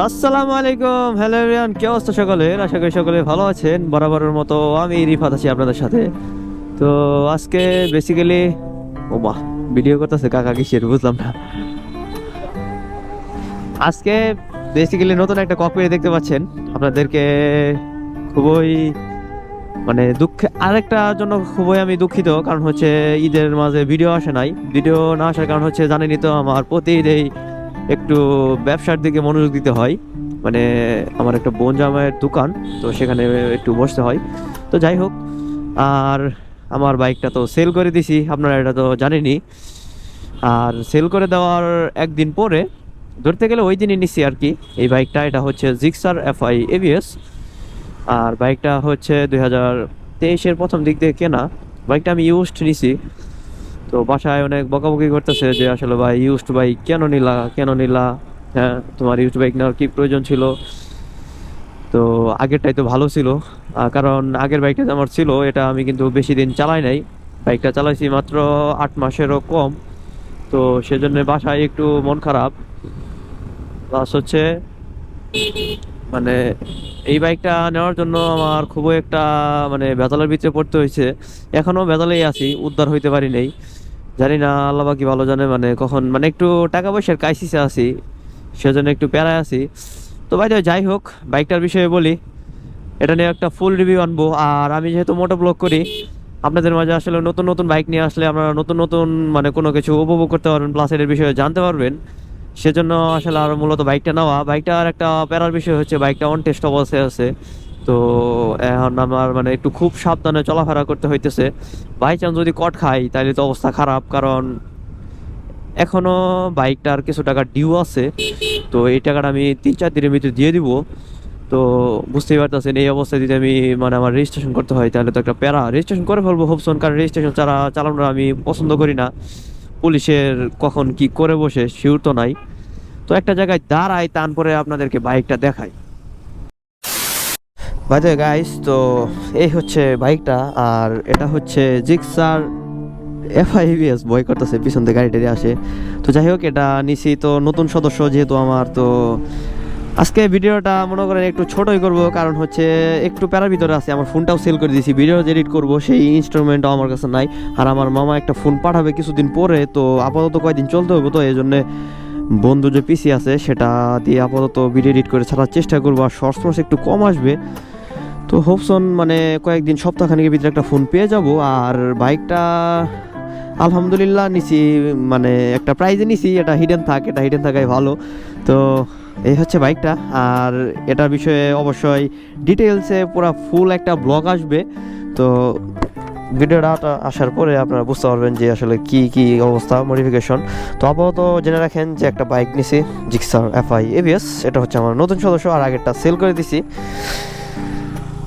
আসসালামু আলাইকুম, hello everyone, কি অবস্থা সকলের? আশা করি সকলে ভালো আছেন। বরাবরের মতো আমি রিফাত আছি আপনাদের সাথে। তো আজকে বেসিক্যালি ও বাহ ভিডিও করতেছে কাকা কিসের, বুঝলাম না। আজকে বেসিক্যালি নতুন একটা কপি দেখতে পাচ্ছেন। আপনাদেরকে খুবই মানে দুঃখে, আরেকটা জন্য খুবই আমি দুঃখিত, কারণ হচ্ছে ঈদের মাঝে ভিডিও আসে নাই। ভিডিও না আসার কারণ হচ্ছে, জানেনই তো, আমার প্রতি ঈদেই একটু ব্যবসার দিকে মনোযোগ দিতে হয়। মানে আমার একটা বোন জামাইয়ের দোকান, তো সেখানে একটু বসতে হয়। তো যাই হোক, আর আমার বাইকটা তো সেল করে দিছি, আপনারা এটা তো জানেনই। আর সেল করে দেওয়ার একদিন পরে, ধরতে গেলে ওই দিনই নিচ্ছি আর কি। এই বাইকটা, এটা হচ্ছে জিক্সার এফআই এভিএস আর বাইকটা হচ্ছে দুই হাজার তেইশের প্রথম দিক দিয়ে কেনা। বাইকটা আমি ইউজড নিছি। তো বাসায় অনেক বকাবকি করতেছে যে আসলে ভাই ইউজড বাইক কেন নিলা কেন নিলা? হ্যাঁ তোমার ইউজড বাইক নেওয়ার কি প্রয়োজন ছিল? তো আগেরটাই তো ভালো ছিল। কারণ আগের বাইকটা আমার ছিল, এটা আমি কিন্তু বেশি দিন চালাই নাই। বাইকটা চালাইছি মাত্র আট মাসেরও কম। তো সেজন্য বাসায় একটু মন খারাপ। প্লাস হচ্ছে মানে এই বাইকটা নেওয়ার জন্য আমার খুবই একটা মানে বেতালের ভিতরে পড়তে হয়েছে এখনও বেতালেই আছি, উদ্ধার হইতে পারি নাই। জানি না আল্লাহ বাকি ভালো জানে মানে কখন মানে একটু টাকা পয়সার ক্রাইসিসে আছি, সেজন্য একটু প্যারায় আছি। তো ভাই যাই হোক বাইকটার বিষয়ে বলি, এটা নিয়ে একটা ফুল রিভিউ আনব, আর আমি যেহেতু মোটো ব্লগ করি, আপনাদের মাঝে আসলে নতুন নতুন বাইক নিয়ে আসলে আপনারা নতুন নতুন মানে কোনো কিছু উপভোগ করতে পারবেন প্লাস এর বিষয়ে জানতে পারবেন। সেজন্য আসলে আর মূলত বাইকটা নেওয়া বাইকটার একটা প্যারার বিষয় হচ্ছে বাইকটা অন টেস্ট অবস্থায় আছে। তো এখন আমার মানে একটু খুব সাবধানে চলাফেরা করতে হইতেছে। বাই চান্স যদি কট খাই তাহলে তো অবস্থা খারাপ, কারণ এখনও বাইকটার কিছু টাকা ডিউ আছে। তো এই টাকাটা আমি তিন চার দিনের ভিতরে দিয়ে দিব। তো বুঝতেই পারতেছেন, এই অবস্থায় যদি আমি মানে আমার রেজিস্ট্রেশন করতে হয়, তাহলে তো একটা প্যারা। রেজিস্ট্রেশন করে ফেলব হোপসন কারণ রেজিস্ট্রেশন ছাড়া চালানোটা আমি পছন্দ করি না। পুলিশের কখন কি করে বসে শিওর তো নাই। তো একটা জায়গায় দাঁড়াই, তারপরে আপনাদেরকে বাইকটা দেখাই। বাজে গাইস তো এই হচ্ছে বাইকটা আর এটা হচ্ছে জিক্সার এফআইবিএস বয় করতেছে, পিছন থেকে গাড়িটারি আসে। তো যাই হোক, এটা নিছি তো নতুন সদস্য যেহেতু আমার, তো আজকে ভিডিওটা মনে করেন একটু ছোটই করব, কারণ হচ্ছে একটু প্যারার ভিতরে আছে। আমার ফোনটাও সেল করে দিয়েছি, ভিডিও এডিট করব, সেই ইনস্ট্রুমেন্টও আমার কাছে নাই। আর আমার মামা একটা ফোন পাঠাবে কিছুদিন পরে, তো আপাতত কয়েকদিন চলতে হবে তো, এই জন্যে বন্ধু যে পিসি আছে, সেটা দিয়ে আপাতত ভিডিও এডিট করে ছাড়ার চেষ্টা করব। আর শর্টস একটু কম আসবে। তো হোপসন মানে কয়েকদিন সপ্তাহখানেকের ভিতরে একটা ফোন পেয়ে যাব। আর বাইকটা আলহামদুলিল্লাহ নিছি মানে একটা প্রাইজে নিছি, এটা হিডেন থাক, এটা হিডেন থাকাই ভালো। তো এই হচ্ছে বাইকটা। আর এটার বিষয়ে অবশ্যই ডিটেলসে পুরো ফুল একটা ব্লগ আসবে। তো ভিডিওটা আসার পরে আপনারা বুঝতে পারবেন যে আসলে কি কি অবস্থা মডিফিকেশন তো আপাতত জেনে রাখেন যে একটা বাইক নিছি জিক্সার এফআই এভিএস এটা হচ্ছে আমার নতুন সদস্য, আর আগেরটা সেল করে দিছি।